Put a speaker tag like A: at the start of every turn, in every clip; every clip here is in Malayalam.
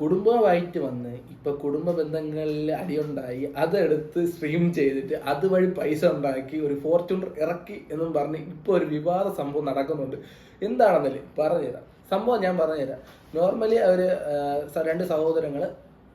A: കുടുംബമായിട്ട് വന്ന് ഇപ്പൊ കുടുംബ ബന്ധങ്ങളിൽ അടിയുണ്ടായി അതെടുത്ത് സ്ട്രീം ചെയ്തിട്ട് അതുവഴി പൈസ ഉണ്ടാക്കി ഒരു ഫോർച്യൂണർ ഇറക്കി എന്നും പറഞ്ഞ് ഇപ്പൊ ഒരു വിവാദ സംഭവം നടക്കുന്നുണ്ട്. എന്താണെന്നല്ലേ പറഞ്ഞുതരാം. സംഭവം ഞാൻ പറഞ്ഞുതരാം. നോർമലി അവർ രണ്ട് സഹോദരങ്ങൾ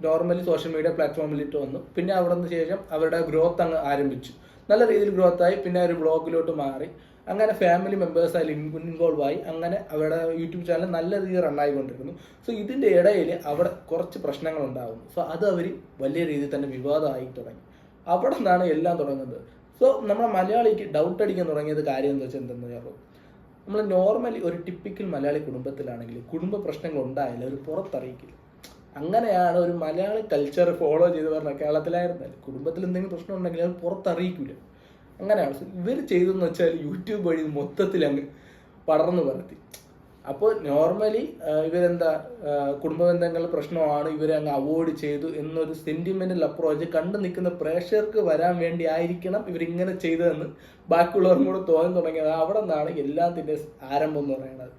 A: നോർമലി സോഷ്യൽ മീഡിയ പ്ലാറ്റ്ഫോമിലിട്ട് വന്നു. പിന്നെ അവിടെ നിന്ന് ശേഷം അവരുടെ ഗ്രോത്ത് അങ്ങ് ആരംഭിച്ചു. നല്ല രീതിയിൽ ഗ്രോത്ത് ആയി. പിന്നെ ഒരു ബ്ലോഗിലോട്ട് മാറി. അങ്ങനെ ഫാമിലി മെമ്പേഴ്സ് അതിൽ ഇൻവോൾവ് ആയി. അങ്ങനെ അവരുടെ യൂട്യൂബ് ചാനൽ നല്ല രീതിയിൽ റണ്ണായിക്കൊണ്ടിരിക്കുന്നു സോ ഇതിന്റെ ഇടയിൽ അവിടെ കുറച്ച് പ്രശ്നങ്ങൾ ഉണ്ടാകുന്നു സോ അത് അവർ വലിയ രീതിയിൽ തന്നെ വിവാദമായി തുടങ്ങി. അവിടെ നിന്നാണ് എല്ലാം തുടങ്ങുന്നത്. സോ നമ്മുടെ മലയാളിക്ക് ഡൗട്ട് അടിക്കാൻ തുടങ്ങിയത് കാര്യം എന്താ വെച്ചാൽ എന്തെന്ന് അറിയാമോ നമ്മൾ നോർമലി ഒരു ടിപ്പിക്കൽ മലയാളി കുടുംബത്തിലാണെങ്കിൽ കുടുംബ പ്രശ്നങ്ങൾ ഉണ്ടായാലും അവർ പുറത്തറിയിക്കില്ല. അങ്ങനെയാണ് ഒരു മലയാളി കൾച്ചർ ഫോളോ ചെയ്ത് പറഞ്ഞ കേരളത്തിലായിരുന്നാൽ കുടുംബത്തിൽ എന്തെങ്കിലും പ്രശ്നം ഉണ്ടെങ്കിൽ അത് പുറത്തറിയിക്കില്ല അങ്ങനെയാണ്. ഇവർ ചെയ്തെന്ന് വെച്ചാൽ യൂട്യൂബ് വഴി മൊത്തത്തിൽ അങ്ങ് പടർന്നു പരത്തി. അപ്പോൾ നോർമലി ഇവരെന്താ കുടുംബ ബന്ധങ്ങൾ പ്രശ്നമാണ് ഇവരെ അങ്ങ് അവോയ്ഡ് ചെയ്തു എന്നൊരു സെന്റിമെന്റൽ അപ്രോച്ച് കണ്ടു നിൽക്കുന്ന പ്രേക്ഷകർക്ക് വരാൻ വേണ്ടി ആയിരിക്കണം ഇവരിങ്ങനെ ചെയ്തതെന്ന് ബാക്കിയുള്ളവർക്കും കൂടെ തോന്നി തുടങ്ങിയത്. അവിടെ നിന്നാണ് എല്ലാത്തിന്റെ ആരംഭം എന്ന് പറയുന്നത്.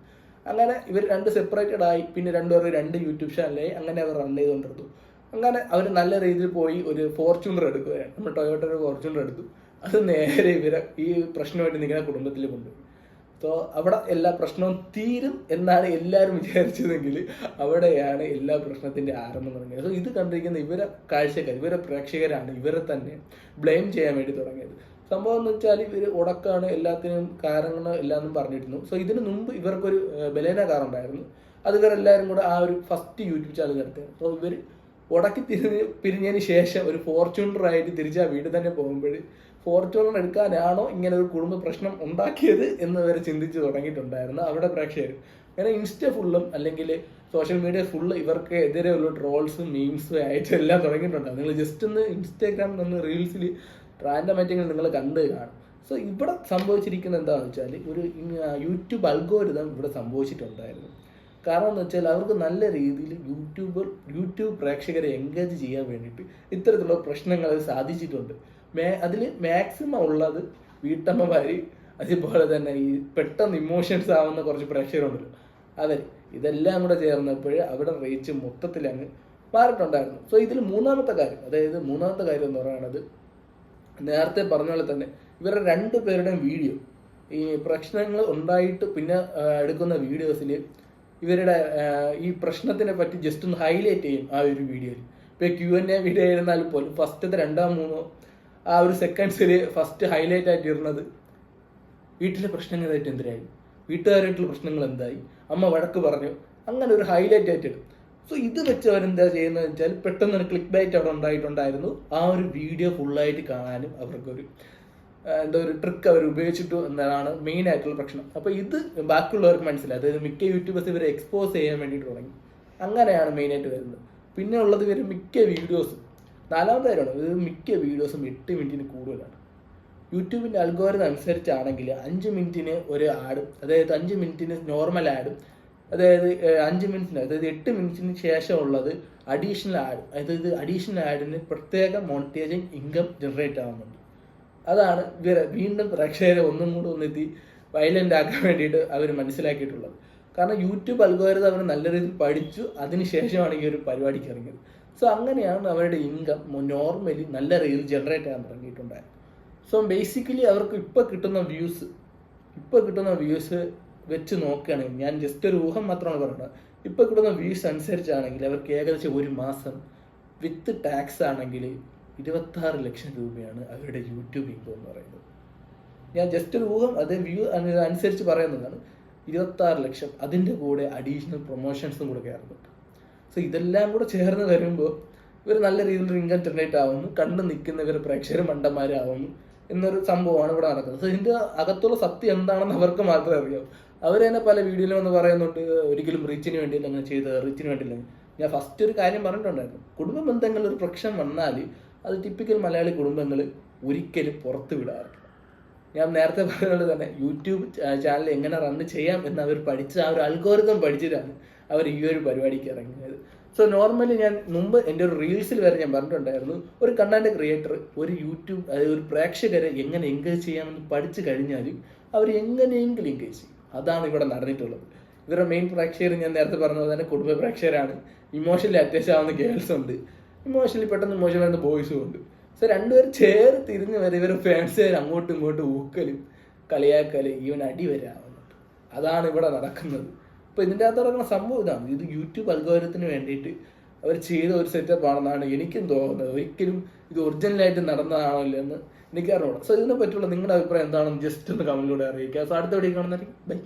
A: അങ്ങനെ ഇവർ രണ്ട് സെപ്പറേറ്റഡ് ആയി. പിന്നെ രണ്ടുപേരും രണ്ട് യൂട്യൂബ് ചാനലായി അങ്ങനെ അവർ റൺ ചെയ്തുകൊണ്ടിരുന്നു. അങ്ങനെ അവർ നല്ല രീതിയിൽ പോയി ഒരു ഫോർച്യൂണർ എടുക്കുകയാണ്. നമ്മൾ ടൊയോട്ടയുടെ ഫോർച്യൂണർ എടുത്തു. അത് നേരെ ഇവരെ ഈ പ്രശ്നമായിട്ട് നിൽക്കുന്ന കുടുംബത്തിൽ സോ അവിടെ എല്ലാ പ്രശ്നവും തീരും എന്നാണ് എല്ലാവരും വിചാരിച്ചതെങ്കിൽ അവിടെയാണ് എല്ലാ പ്രശ്നത്തിന്റെ ആരംഭം തുടങ്ങിയത്. സോ ഇത് കണ്ടിരിക്കുന്ന ഇവരെ കാഴ്ചക്കാർ ഇവരെ പ്രേക്ഷകരാണ് ഇവരെ തന്നെ ബ്ലെയിം ചെയ്യാൻ വേണ്ടി തുടങ്ങിയത്. സംഭവം എന്ന് വെച്ചാൽ ഇവർ ഉടക്കാണ് എല്ലാത്തിനും കാരണങ്ങൾ എല്ലാം പറഞ്ഞിരുന്നു. സോ ഇതിന് മുമ്പ് ഇവർക്കൊരു ബലേന കാർ ഉണ്ടായിരുന്നു. അത് ഇവരെല്ലാവരും കൂടെ ആ ഒരു ഫസ്റ്റ് യൂട്യൂബ് ചാനൽ നടത്തിയത്. സോ ഇവർ ഉടക്കി തിരിഞ്ഞ് പിരിഞ്ഞതിന് ശേഷം ഒരു ഫോർച്യൂണർ ആയിട്ട് തിരിച്ച് ആ വീട്ടിൽ തന്നെ പോകുമ്പോൾ ഫോർച്യൂണർ എടുക്കാനാണോ ഇങ്ങനെ ഒരു കുടുംബ പ്രശ്നം ഉണ്ടാക്കിയത് എന്ന് വരെ ചിന്തിച്ച് തുടങ്ങിയിട്ടുണ്ടായിരുന്നു അവിടെ പ്രേക്ഷകർ അങ്ങനെ ഇൻസ്റ്റ ഫുള്ളും അല്ലെങ്കിൽ സോഷ്യൽ മീഡിയ ഫുള്ള് ഇവർക്ക് എതിരെയുള്ള ട്രോൾസും മീംസും ആയിട്ട് എല്ലാം തുടങ്ങിയിട്ടുണ്ടായിരുന്നു നിങ്ങൾ ജസ്റ്റ് ഒന്ന് ഇൻസ്റ്റാഗ്രാമിൽ ഒന്ന് റീൽസിൽ റാൻഡമായിട്ടെങ്കിലും നിങ്ങൾ കണ്ട് കാണും. സോ ഇവിടെ സംഭവിച്ചിരിക്കുന്നത് എന്താണെന്ന് വെച്ചാൽ ഒരു യൂട്യൂബ് അൽഗോരിതം ഇവിടെ സംഭവിച്ചിട്ടുണ്ടായിരുന്നു. കാരണം എന്ന് വെച്ചാൽ അവർക്ക് നല്ല രീതിയിൽ യൂട്യൂബർ യൂട്യൂബ് പ്രേക്ഷകരെ എൻഗേജ് ചെയ്യാൻ വേണ്ടിയിട്ട് ഇത്തരത്തിലുള്ള പ്രശ്നങ്ങൾ സാധിച്ചിട്ടുണ്ട്. മേ അതിൽ മാക്സിമം ഉള്ളത് വീട്ടമ്മമാര് അതുപോലെ തന്നെ ഈ പെട്ടെന്ന് ഇമോഷൻസ് ആവുന്ന കുറച്ച് പ്രേക്ഷകരുണ്ടല്ലോ അതെ ഇതെല്ലാം കൂടെ ചേർന്നപ്പോൾ അവിടെ റീച്ച് മൊത്തത്തിൽ അങ്ങ് മാറിയിട്ടുണ്ടായിരുന്നു. സോ ഇതിൽ മൂന്നാമത്തെ കാര്യം അതായത് മൂന്നാമത്തെ കാര്യം എന്ന് പറയുന്നത് നേരത്തെ പറഞ്ഞ പോലെ തന്നെ ഇവരുടെ രണ്ട് പേരുടെയും വീഡിയോ ഈ പ്രശ്നങ്ങൾ ഉണ്ടായിട്ട് പിന്നെ എടുക്കുന്ന വീഡിയോസിൽ ഇവരുടെ ഈ പ്രശ്നത്തിനെ പറ്റി ജസ്റ്റ് ഒന്ന് ഹൈലൈറ്റ് ചെയ്യും ആ ഒരു വീഡിയോയിൽ ഇപ്പൊ ക്യു എൻ എ വീഡിയോ ആയിരുന്നാൽ പോലും ഫസ്റ്റത്തെ രണ്ടോ മൂന്നോ ആ ഒരു സെക്കൻഡ്സിൽ ഫസ്റ്റ് ഹൈലൈറ്റ് ആയിട്ട് ഇരുന്നത് വീട്ടിലെ പ്രശ്നങ്ങളായിട്ട് എന്തിനായി? വീട്ടുകാരായിട്ടുള്ള പ്രശ്നങ്ങൾ എന്തായി? അമ്മ വഴക്ക് പറഞ്ഞു. അങ്ങനെ ഒരു ഹൈലൈറ്റ് ആയിട്ട് ഇടും. സോ ഇത് വെച്ച് അവരെന്താ ചെയ്യുന്നത് വെച്ചാൽ പെട്ടെന്ന് ഒരു ക്ലിക്ക് ബൈറ്റ് അവിടെ ഉണ്ടായിട്ടുണ്ടായിരുന്നു. ആ ഒരു വീഡിയോ ഫുള്ളായിട്ട് കാണാനും അവർക്കൊരു എന്തോ ഒരു ട്രിക്ക് അവർ ഉപയോഗിച്ചിട്ടു എന്നതാണ് മെയിൻ ആയിട്ടുള്ള പ്രശ്നം. അപ്പോൾ ഇത് ബാക്കിയുള്ളവർക്ക് മനസ്സിലായി. അതായത് മിക്ക യൂട്യൂബേഴ്സ് ഇവരെ എക്സ്പോസ് ചെയ്യാൻ വേണ്ടിയിട്ട് തുടങ്ങി. അങ്ങനെയാണ് മെയിനായിട്ട് വരുന്നത്. പിന്നെ ഉള്ളത് ഇവർ മിക്ക വീഡിയോസും നാലാമത്തെ കാര്യമാണ് ഇത് മിക്ക വീഡിയോസും എട്ട് മിനിറ്റിന് കൂടുതലാണ്. യൂട്യൂബിന്റെ അൽഗോരിതം അനുസരിച്ചാണെങ്കിൽ അഞ്ച് മിനിറ്റിന് ഒരു ആഡ് അതായത് അഞ്ച് മിനിറ്റിന് നോർമൽ ആഡും അതായത് അഞ്ച് മിനിറ്റിന് അതായത് എട്ട് മിനിറ്റിന് ശേഷമുള്ളത് അഡീഷണൽ ആഡ് അതായത് അഡീഷണൽ ആഡിന് പ്രത്യേക മോണിറ്റൈസിങ് ഇൻകം ജനറേറ്റ് ആവുന്നുണ്ട് അതാണ് ഇവരെ വീണ്ടും പ്രേക്ഷകരെ ഒന്നും കൂടെ ഒന്നെത്തി വയലന്റ് ആക്കാൻ വേണ്ടിയിട്ട് അവർ മനസ്സിലാക്കിയിട്ടുള്ളത്. കാരണം യൂട്യൂബ് അൽഗോരിതം അവർ നല്ല രീതിയിൽ പഠിച്ചു അതിനുശേഷമാണ് ഈ ഒരു പരിപാടിക്ക് ഇറങ്ങിയത്. സോ അങ്ങനെയാണ് അവരുടെ ഇൻകം നോർമലി നല്ല രീതിയിൽ ജനറേറ്റ് ചെയ്യാൻ തുടങ്ങിയിട്ടുണ്ടായത്. സോ ബേസിക്കലി അവർക്ക് ഇപ്പോൾ കിട്ടുന്ന വ്യൂസ് ഇപ്പോൾ കിട്ടുന്ന വ്യൂസ് വെച്ച് നോക്കുകയാണെങ്കിൽ ഞാൻ ജസ്റ്റ് ഒരു ഊഹം മാത്രമാണ് പറയുന്നത്. ഇപ്പോൾ കിട്ടുന്ന വ്യൂസ് അനുസരിച്ചാണെങ്കിൽ അവർക്ക് ഏകദേശം ഒരു മാസം വിത്ത് ടാക്സ് ആണെങ്കിൽ ഇരുപത്താറ് ലക്ഷം രൂപയാണ് അവരുടെ യൂട്യൂബ് ഇൻകം എന്ന് പറയുന്നത്. ഞാൻ ജസ്റ്റ് ഒരു ഊഹം അത് വ്യൂ അനുസരിച്ച് പറയുന്നതാണ്. ഇരുപത്താറ് ലക്ഷം അതിന്റെ കൂടെ അഡീഷണൽ പ്രൊമോഷൻസും കൂടെ കയറുന്നുണ്ട്. സോ ഇതെല്ലാം കൂടെ ചേർന്ന് വരുമ്പോൾ ഇവർ നല്ല രീതിയിൽ ഇൻകം ജനറേറ്റ് ആവുന്നു. കണ്ടു നിൽക്കുന്നവർ പ്രേക്ഷകർ മണ്ടന്മാരാവുന്നു എന്നൊരു സംഭവമാണ് ഇവിടെ നടക്കുന്നത്. സോ ഇതിന്റെ അകത്തുള്ള സത്യം എന്താണെന്ന് അവർക്ക് മാത്രമേ അറിയാവൂ. അവർ തന്നെ പല വീഡിയോയിലും വന്ന് പറയുന്നുണ്ട് ഒരിക്കലും റീച്ചിന് വേണ്ടിയില്ല അങ്ങനെ ചെയ്ത് റീച്ചിന് വേണ്ടിയില്ല. ഞാൻ ഫസ്റ്റ് ഒരു കാര്യം പറഞ്ഞിട്ടുണ്ടായിരുന്നു. കുടുംബ ബന്ധങ്ങളിൽ ഒരു പ്രശ്നം വന്നാൽ അത് ടിപ്പിക്കൽ മലയാളി കുടുംബങ്ങൾ ഒരിക്കലും പുറത്ത് വിടാറില്ല. ഞാൻ നേരത്തെ പറഞ്ഞത് തന്നെ യൂട്യൂബ് ചാനൽ എങ്ങനെ റൺ ചെയ്യാം എന്ന് അവർ പഠിച്ച ആ ഒരു അൽഗോരിതം പഠിച്ചിട്ടാണ് അവർ ഈ ഒരു പരിപാടിക്ക് ഇറങ്ങിയത്. സോ നോർമലി ഞാൻ മുമ്പ് എന്റെ ഒരു റീൽസിൽ വരെ ഞാൻ പറഞ്ഞിട്ടുണ്ടായിരുന്നു ഒരു കണ്ടന്റ് ക്രിയേറ്റർ ഒരു യൂട്യൂബ് അതായത് ഒരു പ്രേക്ഷകരെ എങ്ങനെ എൻഗേജ് ചെയ്യാമെന്ന് പഠിച്ചു കഴിഞ്ഞാൽ അവർ എങ്ങനെയെങ്കിലും എൻഗേജ് ചെയ്യും. അതാണ് ഇവിടെ നടന്നിട്ടുള്ളത്. ഇവരുടെ മെയിൻ പ്രേക്ഷകർ ഞാൻ നേരത്തെ പറഞ്ഞത് തന്നെ കുടുംബ പ്രേക്ഷകരാണ്. ഇമോഷണലി ആവുന്ന ഗേൾസ് ഉണ്ട്. ഇമോഷണലി പെട്ടെന്ന് ഇമോഷണൽ ആവുന്ന ബോയ്സും ഉണ്ട്. സോ രണ്ടുപേരും ചേർ തിരിഞ്ഞ് വരെ ഇവരെ ഫാൻസുകാർ അങ്ങോട്ടും ഇങ്ങോട്ടും ഊക്കലും കളിയാക്കലും ഈവൻ അടി വരെ ആവുന്നുണ്ട് അതാണ് ഇവിടെ നടക്കുന്നത്. അപ്പോൾ ഇതിന്റെ അകത്ത് നടക്കുന്ന സംഭവം ഇതാണ്. ഇത് യൂട്യൂബ് അൽഗോരത്തിന് വേണ്ടിയിട്ട് അവർ ചെയ്ത ഒരു സെറ്റപ്പ് ആണെന്നാണ് എനിക്കും തോന്നുന്നത്. ഒരിക്കലും ഇത് ഒറിജിനലായിട്ട് നടന്നതാണോ ഇല്ലെന്ന് എനിക്കറിഞ്ഞൂടാ. സോ ഇതിനെ പറ്റിയുള്ള നിങ്ങളുടെ അഭിപ്രായം എന്താണെന്ന് ജസ്റ്റ് ഒന്ന് കമന്റിലൂടെ അറിയിക്കുക. സോ അടുത്ത വീഡിയോ കാണുന്നതായിരിക്കും ബൈ